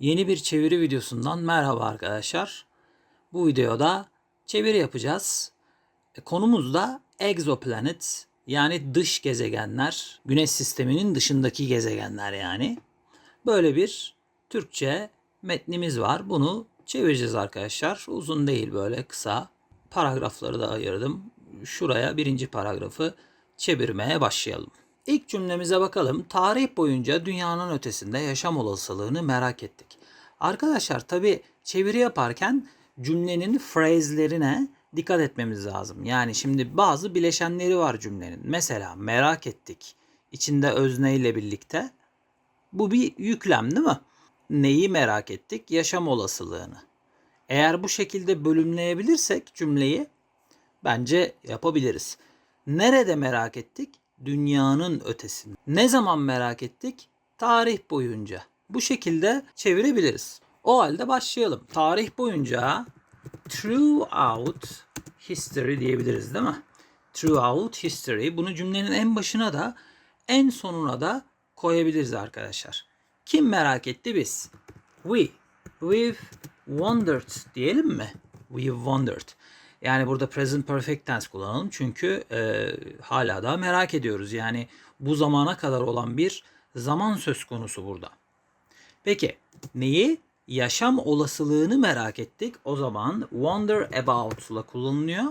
Yeni bir çeviri videosundan merhaba arkadaşlar. Bu videoda çeviri yapacağız. E, Konumuz da exoplanet yani dış gezegenler, Güneş sisteminin dışındaki gezegenler yani. Böyle bir Türkçe metnimiz var. Bunu çevireceğiz arkadaşlar. Uzun değil böyle kısa. Paragrafları da ayırdım. Şuraya birinci paragrafı çevirmeye başlayalım. İlk cümlemize bakalım. Tarih boyunca dünyanın ötesinde yaşam olasılığını merak ettik. Arkadaşlar tabi çeviri yaparken cümlenin phrase'lerine dikkat etmemiz lazım. Yani şimdi bazı bileşenleri var cümlenin. Mesela merak ettik. İçinde özneyle birlikte. Bu bir yüklem değil mi? Neyi merak ettik? Yaşam olasılığını. Eğer bu şekilde bölümleyebilirsek cümleyi bence yapabiliriz. Nerede merak ettik? Dünyanın ötesinde. Ne zaman merak ettik? Tarih boyunca. Bu şekilde çevirebiliriz. O halde başlayalım. Tarih boyunca throughout history diyebiliriz değil mi? Throughout history. Bunu cümlenin en başına da en sonuna da koyabiliriz arkadaşlar. Kim merak etti biz? We. We've wondered diyelim mi? We've wondered. Yani burada present perfect tense kullanalım. Çünkü e, hala da merak ediyoruz. Yani bu zamana kadar olan bir zaman söz konusu burada. Peki neyi? Yaşam olasılığını merak ettik. O zaman wonder about ile kullanılıyor.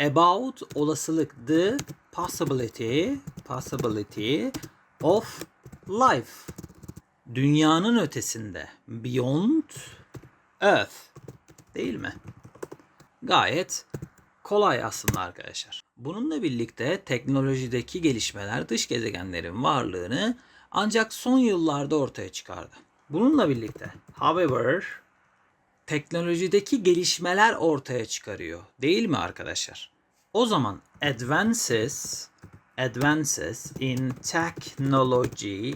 About olasılık the possibility possibility of life. Dünyanın ötesinde beyond earth değil mi? Gayet kolay aslında arkadaşlar. Bununla birlikte teknolojideki gelişmeler dış gezegenlerin varlığını ancak son yıllarda ortaya çıkardı. Bununla birlikte however teknolojideki gelişmeler ortaya çıkarıyor. Değil mi arkadaşlar? O zaman advances advances in technology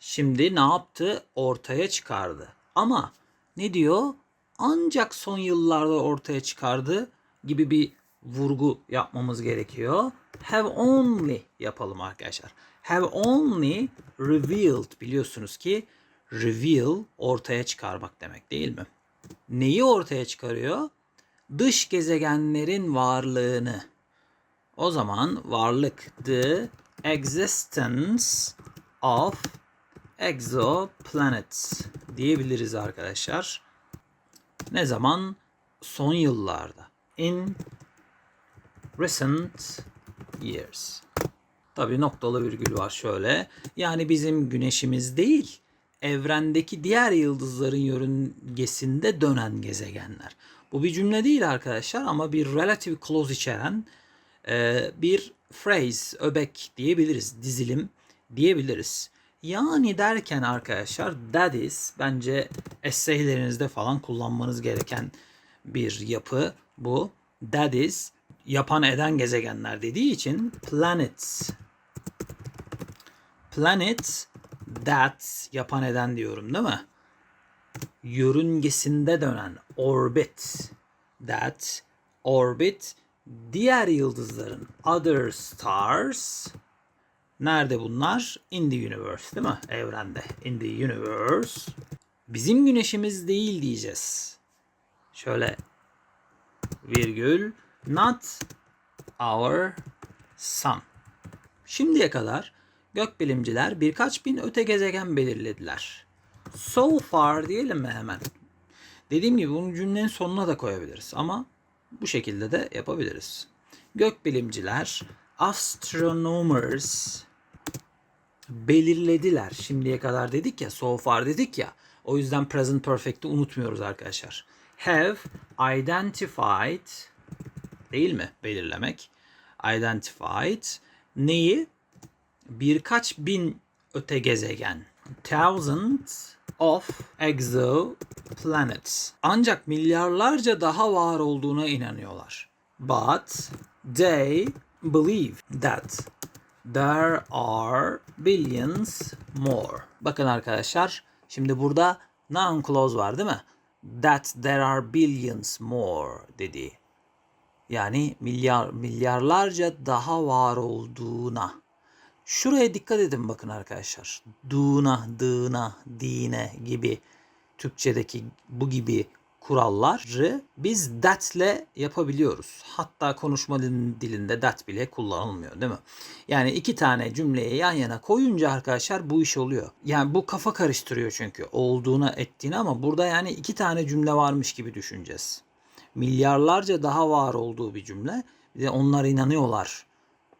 şimdi ne yaptı? Ortaya çıkardı. Ama ne diyor? Ancak son yıllarda ortaya çıkardı gibi bir vurgu yapmamız gerekiyor. Have only yapalım arkadaşlar. Have only revealed biliyorsunuz ki reveal ortaya çıkarmak demek değil mi? Neyi ortaya çıkarıyor? Dış gezegenlerin varlığını. O zaman varlık the existence of exoplanets diyebiliriz arkadaşlar. Ne zaman? Son yıllarda. In recent years. Tabi noktalı virgül var şöyle. Yani bizim güneşimiz değil, evrendeki diğer yıldızların yörüngesinde dönen gezegenler. Bu bir cümle değil arkadaşlar ama bir relative clause içeren e, bir phrase, öbek diyebiliriz, dizilim diyebiliriz. Yani derken arkadaşlar that is bence essay'lerinizde falan kullanmanız gereken bir yapı bu. That is yapan eden gezegenler dediği için planets. Planet that yapan eden diyorum değil mi? Yörüngesinde dönen orbit that orbit diğer yıldızların other stars Nerede bunlar? In the universe değil mi? Evrende. In the universe. Bizim güneşimiz değil diyeceğiz. Şöyle virgül not our sun. Şimdiye kadar gökbilimciler birkaç bin öte gezegen belirlediler. So far diyelim mi hemen? Dediğim gibi bunu cümlenin sonuna da koyabiliriz ama bu şekilde de yapabiliriz. Gökbilimciler, astronomers belirlediler. Şimdiye kadar dedik ya, so far dedik ya. O yüzden present perfect'i unutmuyoruz arkadaşlar. Have identified değil mi? Belirlemek. Identified neyi? Birkaç bin öte gezegen. Thousands of exoplanets. Ancak milyarlarca daha var olduğuna inanıyorlar. But they believe that there are billions more. Bakın arkadaşlar şimdi burada noun clause var değil mi? That there are billions more dedi. Yani milyar milyarlarca daha var olduğuna. Şuraya dikkat edin bakın arkadaşlar. Duna, dığına, dine gibi Türkçedeki bu gibi kuralları biz that'le yapabiliyoruz. Hatta konuşma dilinde that bile kullanılmıyor değil mi? Yani iki tane cümleyi yan yana koyunca arkadaşlar bu iş oluyor. Yani bu kafa karıştırıyor çünkü olduğuna ettiğini ama burada yani iki tane cümle varmış gibi düşüneceğiz. Milyarlarca daha var olduğu bir cümle. Bir onlar inanıyorlar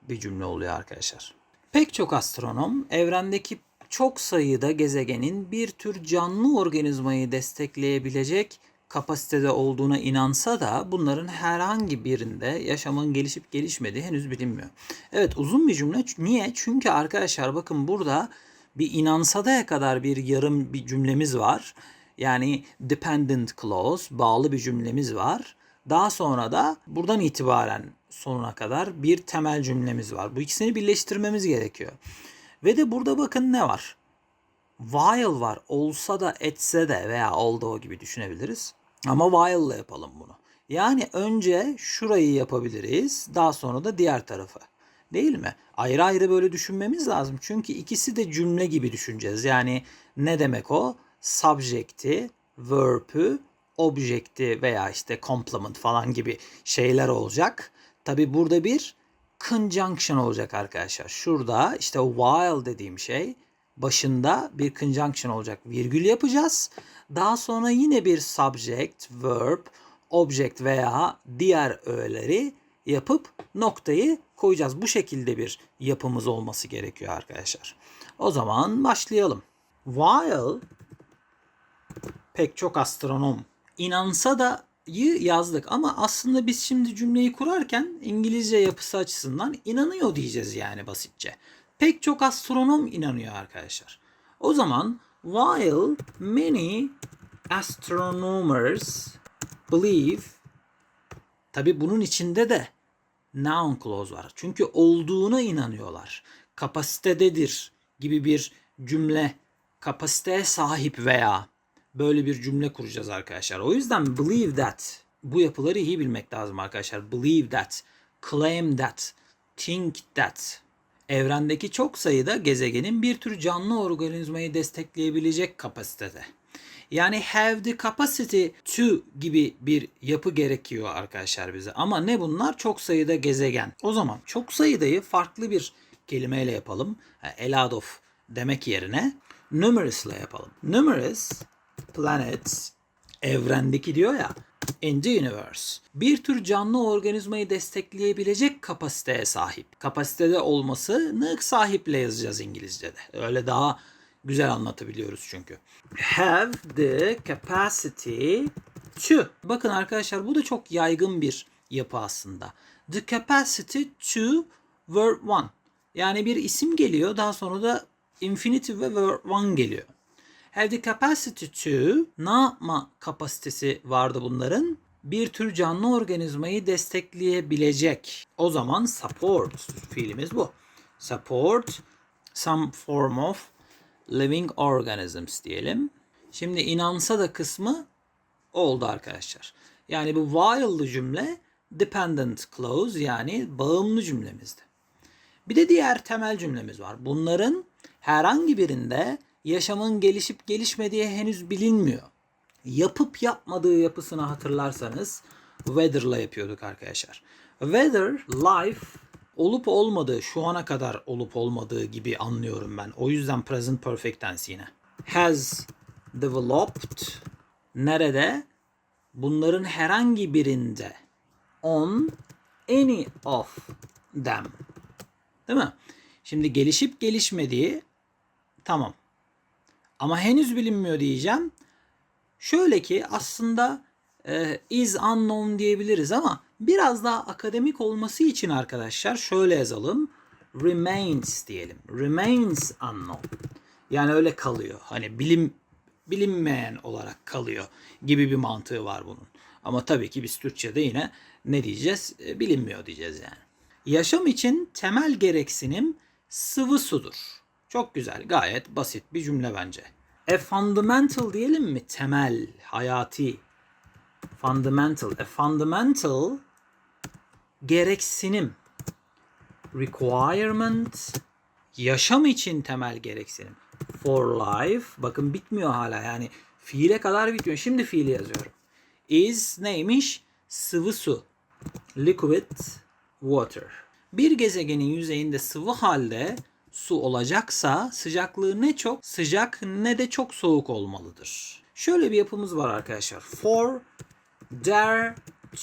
bir cümle oluyor arkadaşlar. Pek çok astronom evrendeki çok sayıda gezegenin bir tür canlı organizmayı destekleyebilecek kapasitede olduğuna inansa da bunların herhangi birinde yaşamın gelişip gelişmediği henüz bilinmiyor. Evet uzun bir cümle. Niye? Çünkü arkadaşlar bakın burada bir inansa da kadar bir yarım bir cümlemiz var. Yani dependent clause, bağlı bir cümlemiz var. Daha sonra da buradan itibaren sonuna kadar bir temel cümlemiz var. Bu ikisini birleştirmemiz gerekiyor. Ve de burada bakın ne var? While var. Olsa da etse de veya olduğu gibi düşünebiliriz. Ama while ile yapalım bunu. Yani önce şurayı yapabiliriz. Daha sonra da diğer tarafı. Değil mi? Ayrı ayrı böyle düşünmemiz lazım. Çünkü ikisi de cümle gibi düşüneceğiz. Yani ne demek o? Subject'i, verb'ü, object'i veya işte complement falan gibi şeyler olacak. Tabi burada bir conjunction olacak arkadaşlar. Şurada işte while dediğim şey başında bir conjunction olacak. Virgül yapacağız. Daha sonra yine bir subject, verb, object veya diğer öğeleri yapıp noktayı koyacağız. Bu şekilde bir yapımız olması gerekiyor arkadaşlar. O zaman başlayalım. While pek çok astronom inansa da yazdık ama aslında biz şimdi cümleyi kurarken İngilizce yapısı açısından inanıyor diyeceğiz yani basitçe. Pek çok astronom inanıyor arkadaşlar. O zaman while many astronomers believe tabi bunun içinde de noun clause var. Çünkü olduğuna inanıyorlar. Kapasitededir gibi bir cümle kapasiteye sahip veya böyle bir cümle kuracağız arkadaşlar. O yüzden believe that bu yapıları iyi bilmek lazım arkadaşlar. Believe that, claim that, think that. Evrendeki çok sayıda gezegenin bir tür canlı organizmayı destekleyebilecek kapasitede. Yani have the capacity to gibi bir yapı gerekiyor arkadaşlar bize. Ama ne bunlar? Çok sayıda gezegen. O zaman çok sayıdayı farklı bir kelimeyle yapalım. Lot of demek yerine numerous ile yapalım. Numerous planets evrendeki diyor ya in the universe. Bir tür canlı organizmayı destekleyebilecek kapasiteye sahip. Kapasitede olmasını sahiple yazacağız İngilizce'de. Öyle daha güzel anlatabiliyoruz çünkü. Have the capacity to. Bakın arkadaşlar bu da çok yaygın bir yapı aslında. The capacity to verb one. Yani bir isim geliyor daha sonra da infinitive ve verb one geliyor. Have the capacity to ne yapma kapasitesi vardı bunların? Bir tür canlı organizmayı destekleyebilecek. O zaman support fiilimiz bu. Support some form of living organisms diyelim. Şimdi inansa da kısmı oldu arkadaşlar. Yani bu while'lı cümle dependent clause yani bağımlı cümlemizdi. Bir de diğer temel cümlemiz var. Bunların herhangi birinde yaşamın gelişip gelişmediği henüz bilinmiyor. Yapıp yapmadığı yapısını hatırlarsanız weather'la yapıyorduk arkadaşlar. Weather, life olup olmadığı, şu ana kadar olup olmadığı gibi anlıyorum ben. O yüzden present perfect tense yine. Has developed nerede? Bunların herhangi birinde. On any of them. Değil mi? Şimdi gelişip gelişmediği tamam. Ama henüz bilinmiyor diyeceğim. Şöyle ki aslında e, is unknown diyebiliriz ama biraz daha akademik olması için arkadaşlar şöyle yazalım. Remains diyelim. Remains unknown. Yani öyle kalıyor. Hani bilim bilinmeyen olarak kalıyor gibi bir mantığı var bunun. Ama tabii ki biz Türkçe'de yine ne diyeceğiz? E, bilinmiyor diyeceğiz yani. Yaşam için temel gereksinim sıvı sudur. Çok güzel, gayet basit bir cümle bence. A fundamental diyelim mi? Temel, hayati. Fundamental. A fundamental gereksinim. Requirement Yaşam için temel gereksinim. For life. Bakın bitmiyor hala yani. Fiile kadar bitmiyor. Şimdi fiili yazıyorum. Is neymiş? Sıvı su. Liquid water. Bir gezegenin yüzeyinde sıvı halde su olacaksa sıcaklığı ne çok sıcak ne de çok soğuk olmalıdır. Şöyle bir yapımız var arkadaşlar. For there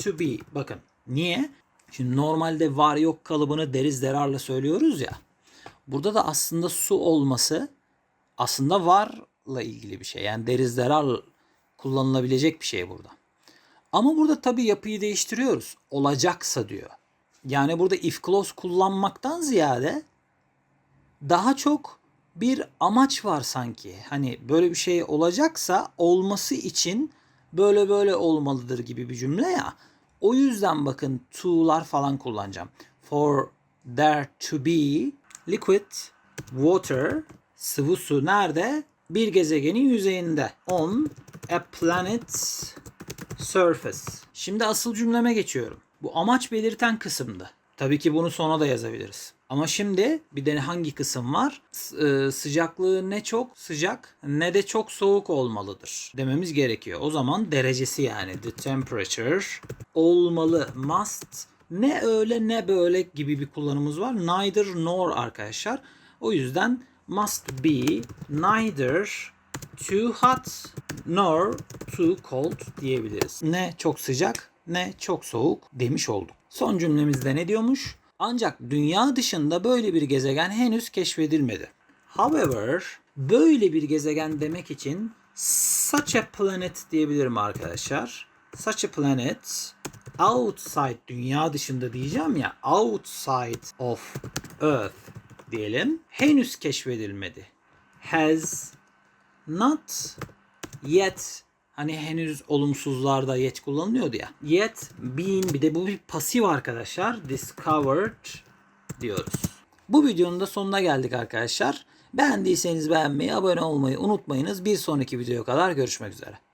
to be. Bakın niye? Şimdi normalde var yok kalıbını deriz derarla söylüyoruz ya. Burada da aslında su olması aslında varla ilgili bir şey. Yani deriz derar kullanılabilecek bir şey burada. Ama burada tabii yapıyı değiştiriyoruz. Olacaksa diyor. Yani burada if clause kullanmaktan ziyade daha çok bir amaç var sanki. Hani böyle bir şey olacaksa olması için böyle böyle olmalıdır gibi bir cümle ya. O yüzden bakın to'lar falan kullanacağım. For there to be liquid water sıvı su nerede? Bir gezegenin yüzeyinde. On a planet surface. Şimdi asıl cümleme geçiyorum. Bu amaç belirten kısımdı. Tabii ki bunu sona da yazabiliriz. Ama şimdi bir de hangi kısım var? S- e, sıcaklığı ne çok sıcak ne de çok soğuk olmalıdır dememiz gerekiyor. O zaman derecesi yani the temperature olmalı must ne öyle ne böyle gibi bir kullanımımız var. Neither nor arkadaşlar. O yüzden must be neither too hot nor too cold diyebiliriz. Ne çok sıcak ne çok soğuk demiş olduk. Son cümlemizde ne diyormuş? Ancak dünya dışında böyle bir gezegen henüz keşfedilmedi. However, böyle bir gezegen demek için such a planet diyebilirim arkadaşlar. Such a planet outside dünya dışında diyeceğim ya outside of earth diyelim henüz keşfedilmedi. Has not yet hani henüz olumsuzlarda yet kullanılıyordu ya. Yet been bir de bu bir pasif arkadaşlar. Discovered diyoruz. Bu videonun da sonuna geldik arkadaşlar. Beğendiyseniz beğenmeyi, abone olmayı unutmayınız. Bir sonraki videoya kadar görüşmek üzere.